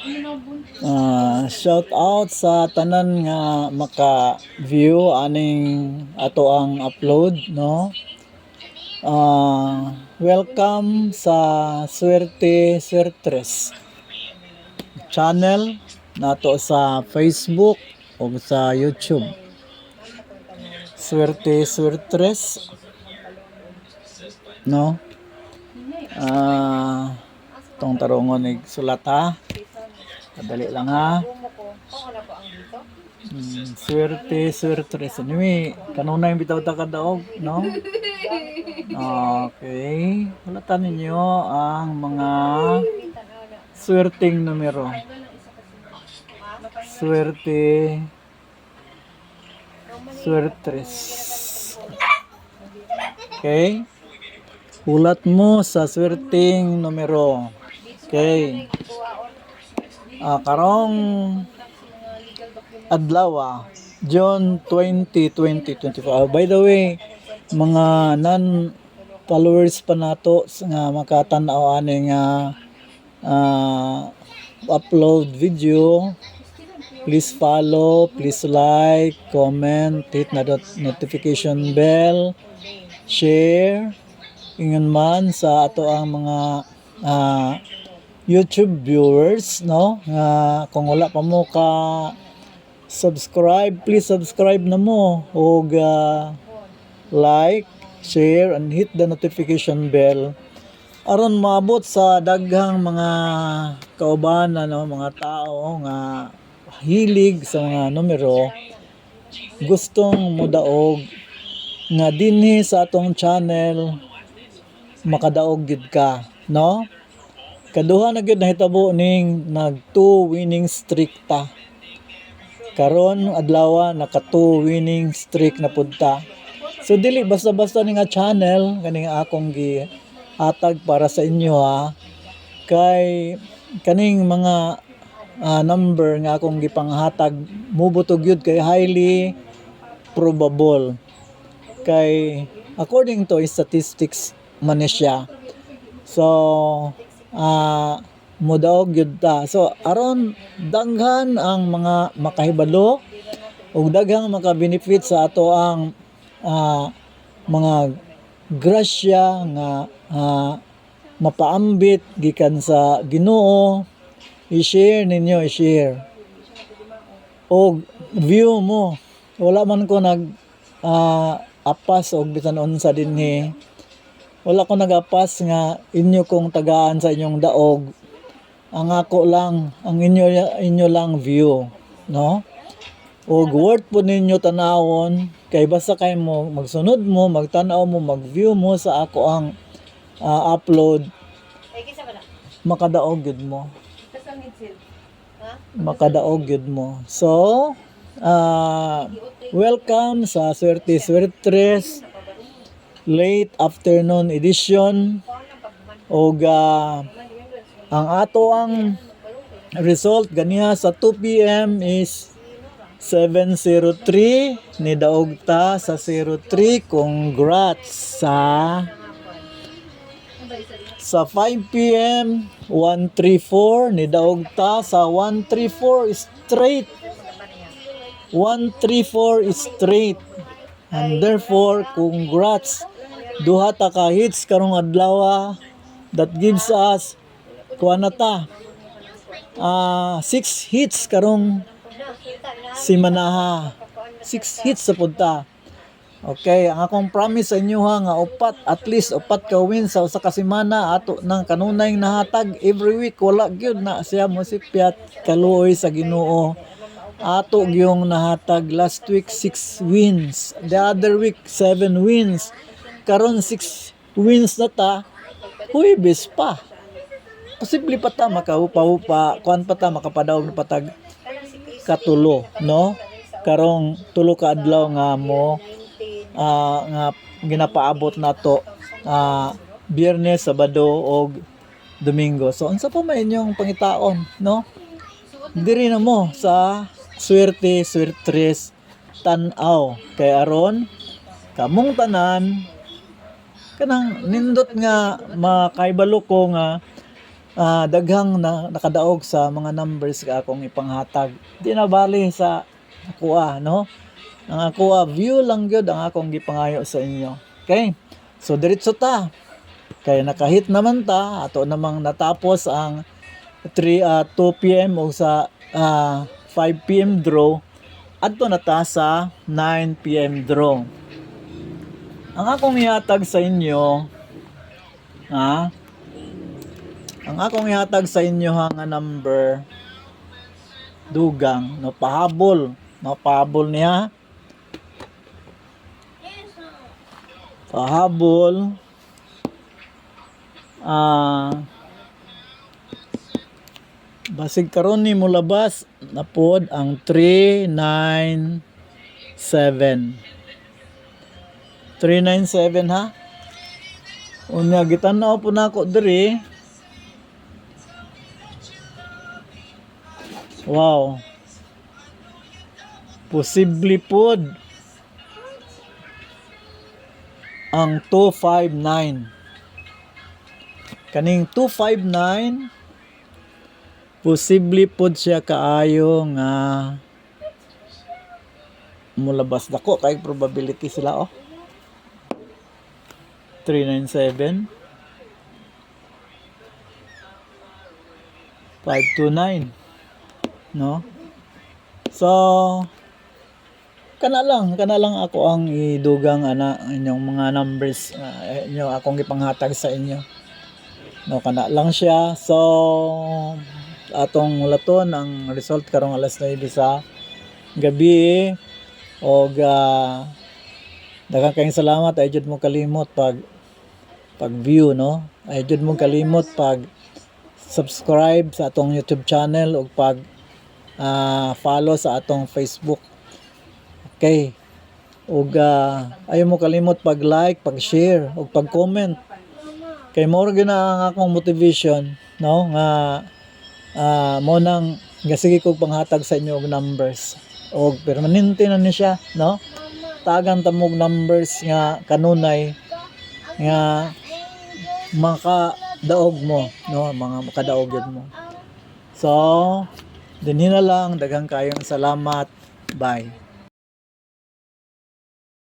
Ah, shout out sa tanan nga maka-view aning ato ang upload no. Ah, welcome sa Swerte Swertres channel nato sa Facebook o sa YouTube. Swerte Swertres no. Ah, tong tarungon ig sulat ha. Kadali lang ha. Hmm, swerte, swerte rin. Anyway, kanuna yung bitaw ta kadaog, no? Okay. Hulatan ninyo ang mga swerteng numero. Swerte. Swertres. Okay? Hulat mo sa swerteng numero. Okay. Ah, karong adlaw ah, June 20, 2025. Ah, by the way, mga non followers pa nato nga makatanaw ani nga ah, upload video. Please follow please like comment hit na dot- notification bell share. Ingon man sa ato ang mga ah, YouTube viewers no? Nga kung wala pa mo ka subscribe please subscribe na mo. Og ah, like share and hit the notification bell. Aron maabot sa daghang mga kauban ano mga tao nga hilig sa mga numero gustong mudaog nga dinhi sa atong channel makadaog gid ka no Kaduha na gyud nahitabo ning nag two winning streak ta. Karon adlaw naka two winning streak na punta. So dili basta-basta ni nga channel kaning akong gi hatag para sa inyo ha. Kay kaning mga ah, number nga akong gipanghatag mubutog yun kay highly probable. Kay according to statistics man siya. So, ah mudaog gyud ta. So, aron daghan ang mga makahibalo ug daghang maka-benefit sa ato ang ah, mga grasya nga ah, mapaambit gikan sa Ginoo. I-share ninyo i-share. Og view mo. Wala man ko nag ah, apas og bisan unsa dinhi wala ko nagapas nga inyo kong tagaan sa inyong daog. Ang ako lang ang inyo inyo lang view no? Ug worth po ninyo tanawon kay basta kay mo magsunod mo magtanaw mo mag-view mo sa ako ang ah, upload. Makadaog gid mo. Makadaog gid mo. So ah, welcome sa Swerte Swertres late afternoon edition. Og ah, ang ato ang result ganiha sa 2 PM is 703 ni daog ta sa 03 congrats sa sa 5 PM 134 ni daog ta sa 134 straight. 134 straight and therefore congrats. Duha ta ka hits karong adlaw that gives us kuha na ta ah six hits karong simanaha six hits sa punta. Okay, ang akong promise sa inyo ha nga upat at least upat ka win sa usa ka semana ato nang kanunay nahatag every week. Wala gyud na siya mo si Piat kaluoy sa Ginoo. Ato gyung nahatag last week 6 wins, the other week 7 wins. Karon 6 wins na ta. Huwebes pa. Posible pa ta makaupa-upa, kuan pa ta makapadaog na patag katulo, no? Karong tulo ka adlaw nga mo ah, nga ginapaabot nato ah Biyernes, Sabado og Domingo. So unsa pa may inyong pangitaon, no? Diri na mo sa swerte swertres tan-aw kay aron kamong tanan kanang nindot nga makaibalo ko nga ah, daghang na nakadaog sa mga numbers ka akong ipanghatag. Di na bali sa kuha, no? Ang ako view lang gyud ang akong gipangayo sa inyo. Okay? So diretso ta. Kaya nakahit naman ta, ato namang natapos ang 3 ah, 2 PM o sa ah, 5 PM draw. Adto na ta sa 9 PM draw. Ang akong ihatag sa inyo, ha? Ang akong ihatag sa inyo ha nga number dugang no pahabol, no pahabol niya. Pahabol ah basig karon ni mo labas na pod ang 397 397 ha? Unya gitanaw po na ako diri. Wow. Posible pod ang 259 kaning 259 posible pod siya kaayo nga mulabas dako kay probability sila oh. 397 529 no? So kana lang kana lang ako ang idugang ana inyong mga numbers uh, inyo akong gipanghatag sa inyo. No kana lang siya. So atong laton ang result karong alas 9 sa gabi og uh, daghang kayong salamat ay jud mo kalimot pag pag view no ay jud mo kalimot pag subscribe sa atong YouTube channel ug pag ah, follow sa atong Facebook Okay. Ug ah, ayaw mo kalimot pag-like, pag-share, ug pag-comment. Kay mo gyud na ang akong motivation, no? Nga ah mo nang nga sige kog panghatag sa inyo og numbers. Og permanente na ni siya, no? Tagan ta mo og numbers nga kanunay nga makadaog mo, no? Mga makadaog gyud mo. So, dinhi lang daghang kayong salamat. Bye.